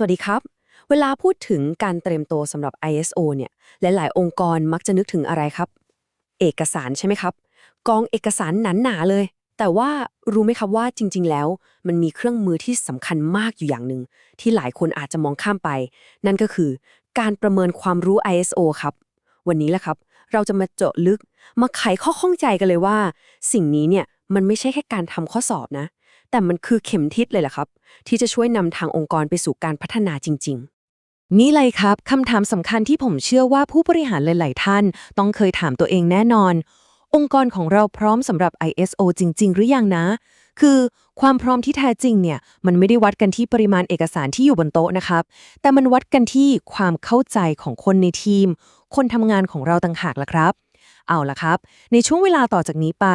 สวัสดีครับ เวลาพูดถึงการเตรียมตัวสำหรับ ISO เนี่ย หลายๆ องค์กรมักจะนึกถึงอะไรครับ เอกสารใช่ไหมครับ กองเอกสารหนาๆเลย แต่ว่ารู้ไหมครับว่าจริง ๆ แล้ว มันมีเครื่องมือที่สำคัญมากอยู่อย่างหนึ่งที่หลายคนอาจจะมองข้ามไป นั่นก็คือ การประเมินความรู้ ISO ครับ วันนี้แหละครับ เราจะมาเจาะลึก มาไขข้อข้องใจกันเลยว่า สิ่งนี้เนี่ยมันไม่ใช่แค่การทำข้อสอบนะ แต่มันคือเข็มทิศเลยแหละครับ ที่จะช่วยนำทางองค์กรไปสู่การพัฒนาจริง ๆนี่เลยครับคำถามสำคัญที่ผมเชื่อว่าผู้บริหารหลาย ๆ ท่าน ต้องเคยถามตัวเองแน่นอน องค์กรของเราพร้อมสำหรับ ISO จริง ๆ หรือยังนะ คือความพร้อมที่แท้จริงเนี่ย มันไม่ได้วัดกันที่ปริมาณเอกสารที่อยู่บนโต๊ะนะครับ แต่มันวัดกันที่ความเข้าใจของคนในทีม คนทำงานของเราต่างหากล่ะครับ เอาละครับ ในช่วงเวลาต่อจากนี้ไป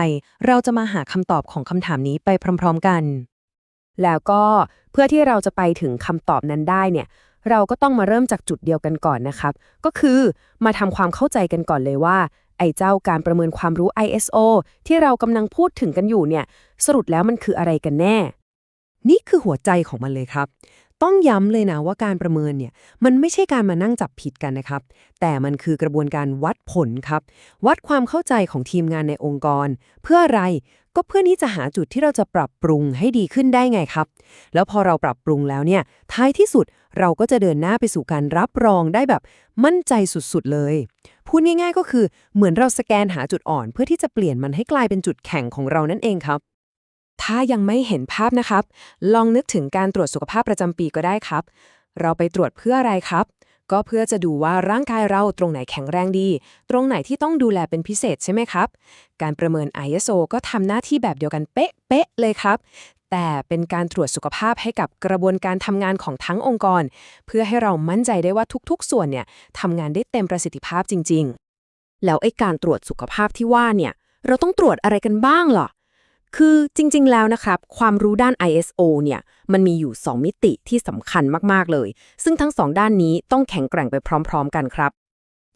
เราจะมาหาคำตอบของคำถามนี้ไปพร้อม ๆกัน แล้วก็เพื่อที่เราจะไปถึงคำตอบนั้นได้เนี่ย เราก็ต้องมาเริ่มจากจุดเดียวกันก่อนนะครับ ก็คือมาทำความเข้าใจกันก่อนเลยว่า ไอ้เจ้าการประเมินความรู้ ISO ที่เรากำลังพูดถึงกันอยู่เนี่ย สรุปแล้วมันคืออะไรกันแน่ นี่คือหัวใจของมันเลยครับ ต้องย้ำเลยนะว่าการประเมินเนี่ยมันไม่ใช่การมานั่งจับผิดกันนะครับ แต่มันคือกระบวนการวัดผลครับ วัดความเข้าใจของทีมงานในองค์กร เพื่ออะไรก็เพื่อที่จะหาจุดที่เราจะปรับปรุงให้ดีขึ้นได้ไงครับ แล้วพอเราปรับปรุงแล้วเนี่ยท้ายที่สุดเราก็จะเดินหน้าไปสู่การรับรองได้แบบมั่นใจสุดๆเลย พูดง่ายๆก็คือเหมือนเราสแกนหาจุดอ่อน เพื่อที่จะเปลี่ยนมันให้กลายเป็นจุดแข็งของเรานั่นเองครับ ถ้ายังไม่เห็นภาพนะครับ ลองนึกถึงการตรวจสุขภาพประจำปีก็ได้ครับ เราไปตรวจเพื่ออะไรครับ ก็เพื่อจะดูว่าร่างกายเราตรงไหนแข็งแรงดี ตรงไหนที่ต้องดูแลเป็นพิเศษใช่ไหมครับ การประเมิน ISO ก็ทำหน้าที่แบบเดียวกันเป๊ะๆเลยครับ แต่เป็นการตรวจสุขภาพให้กับกระบวนการทำงานของทั้งองค์กร เพื่อให้เรามั่นใจได้ว่าทุกๆ ส่วนเนี่ยทำงานได้เต็มประสิทธิภาพจริง ๆ แล้วไอ้การตรวจสุขภาพที่ว่าเนี่ยเราต้องตรวจอะไรกันบ้างเหรอ คือจริง ๆ แล้วนะครับ ความรู้ด้าน ISO เนี่ย มันมีอยู่ 2 มิติที่สำคัญมาก ๆ เลย ซึ่งทั้ง2ด้านนี้ต้องแข็งแกร่งไปพร้อม ๆ กันครับ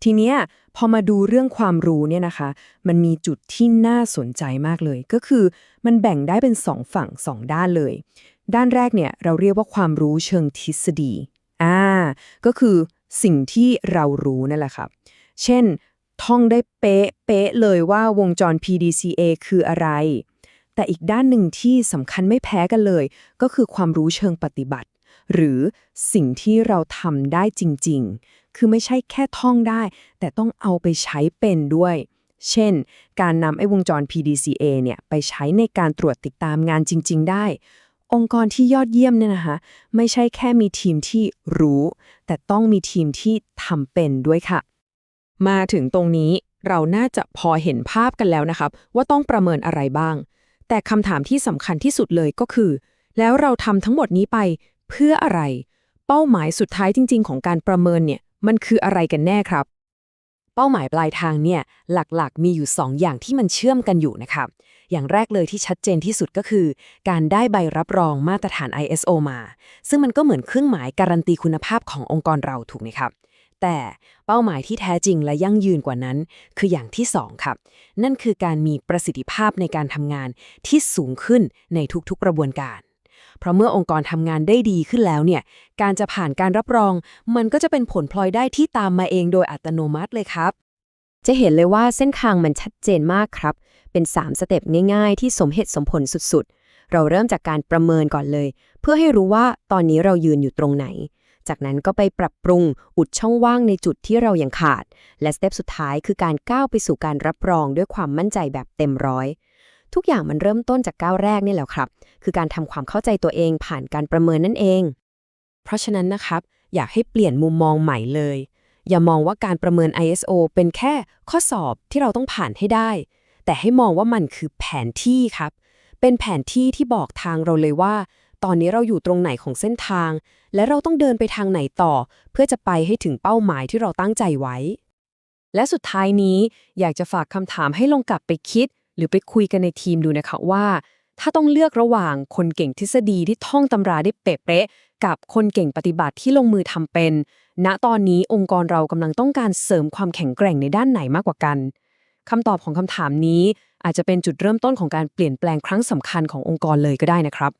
ทีเนี้ยพอมาดูเรื่องความรู้เนี่ยนะคะ มันมีจุดที่น่าสนใจมากเลย ก็คือมันแบ่งได้เป็นสองฝั่งสองด้านเลย ด้านแรกเนี่ยเราเรียกว่าความรู้เชิงทฤษฎีอ่าก็คือสิ่งที่เรารู้นั่นแหละครับเช่น ท่องได้เป๊ะเป๊ะเลยว่าวงจร PDCA คืออะไร แต่อีกด้านหนึ่งที่สำคัญไม่แพ้กันเลย ก็คือความรู้เชิงปฏิบัติ หรือสิ่งที่เราทำได้จริง ๆ คือไม่ใช่แค่ท่องได้ แต่ต้องเอาไปใช้เป็นด้วย เช่น การนำไอ้วงจร PDCA เนี่ยไปใช้ในการตรวจติดตามงานจริง ๆ ได้ องค์กรที่ยอดเยี่ยมเนี่ยนะคะ ไม่ใช่แค่มีทีมที่รู้ แต่ต้องมีทีมที่ทำเป็นด้วยค่ะ มาถึงตรงนี้เราน่าจะพอเห็นภาพกันแล้วนะครับ ว่าต้องประเมินอะไรบ้าง แต่คำถามที่สำคัญที่สุดเลยก็คือ แล้วเราทำทั้งหมดนี้ไปเพื่ออะไร เป้าหมายสุดท้ายจริง ๆ ของการประเมินเนี่ย มันคืออะไรกันแน่ครับ เป้าหมายปลายทางเนี่ย หลักๆ มีอยู่ 2อย่างที่มันเชื่อมกันอยู่นะครับ อย่างแรกเลยที่ชัดเจนที่สุดก็คือ การได้ใบรับรองมาตรฐาน ISO มา ซึ่งมันก็เหมือนเครื่องหมายการันตีคุณภาพขององค์กรเราถูกไหมครับ แต่เป้าหมายที่แท้จริงและยั่งยืนกว่านั้น คืออย่างที่2ครับ นั่นคือการมีประสิทธิภาพในการทำงานที่สูงขึ้นในทุกๆกระบวนการ เพราะเมื่อองค์กรทำงานได้ดีขึ้นแล้วเนี่ย การจะผ่านการรับรอง มันก็จะเป็นผลพลอยได้ที่ตามมาเองโดยอัตโนมัติเลยครับ จะเห็นเลยว่าเส้นทางมันชัดเจนมากครับ เป็น 3 สเต็ปง่าย ๆ ที่สมเหตุสมผลสุดๆ เราเริ่มจากการประเมินก่อนเลย เพื่อให้รู้ว่าตอนนี้เรายืนอยู่ตรงไหน จากนั้นก็ไปปรับปรุงอุดช่องว่างในจุดที่เรายังขาด และสเต็ปสุดท้ายคือการก้าวไปสู่การรับรองด้วยความมั่นใจแบบเต็มร้อยทุกอย่างมันเริ่มต้นจากก้าวแรกนี่แหละครับ คือการทำความเข้าใจตัวเองผ่านการประเมินนั่นเอง เพราะฉะนั้นนะครับ อยากให้เปลี่ยนมุมมองใหม่เลย อย่ามองว่าการประเมิน ISO เป็นแค่ข้อสอบที่เราต้องผ่านให้ได้ แต่ให้มองว่ามันคือแผนที่ครับ เป็นแผนที่ที่บอกทางเราเลยว่า ตอนนี้เราอยู่ตรงไหนของเส้นทาง และเราต้องเดินไปทางไหนต่อ เพื่อจะไปให้ถึงเป้าหมายที่เราตั้งใจไว้ และสุดท้ายนี้อยากจะฝากคำถามให้ลองกลับไปคิด หรือไปคุยกันในทีมดูนะคะว่า ถ้าต้องเลือกระหว่างคนเก่งทฤษฎีที่ท่องตำราได้เป๊ะๆกับคนเก่งปฏิบัติที่ลงมือทำเป็น ณตอนนี้องค์กรเรากำลังต้องการเสริมความแข็งแกร่งในด้านไหนมากกว่ากันคำตอบของคำถามนี้อาจจะเป็นจุดเริ่มต้นของการเปลี่ยนแปลงครั้งสำคัญขององค์กรเลยก็ได้นะครับ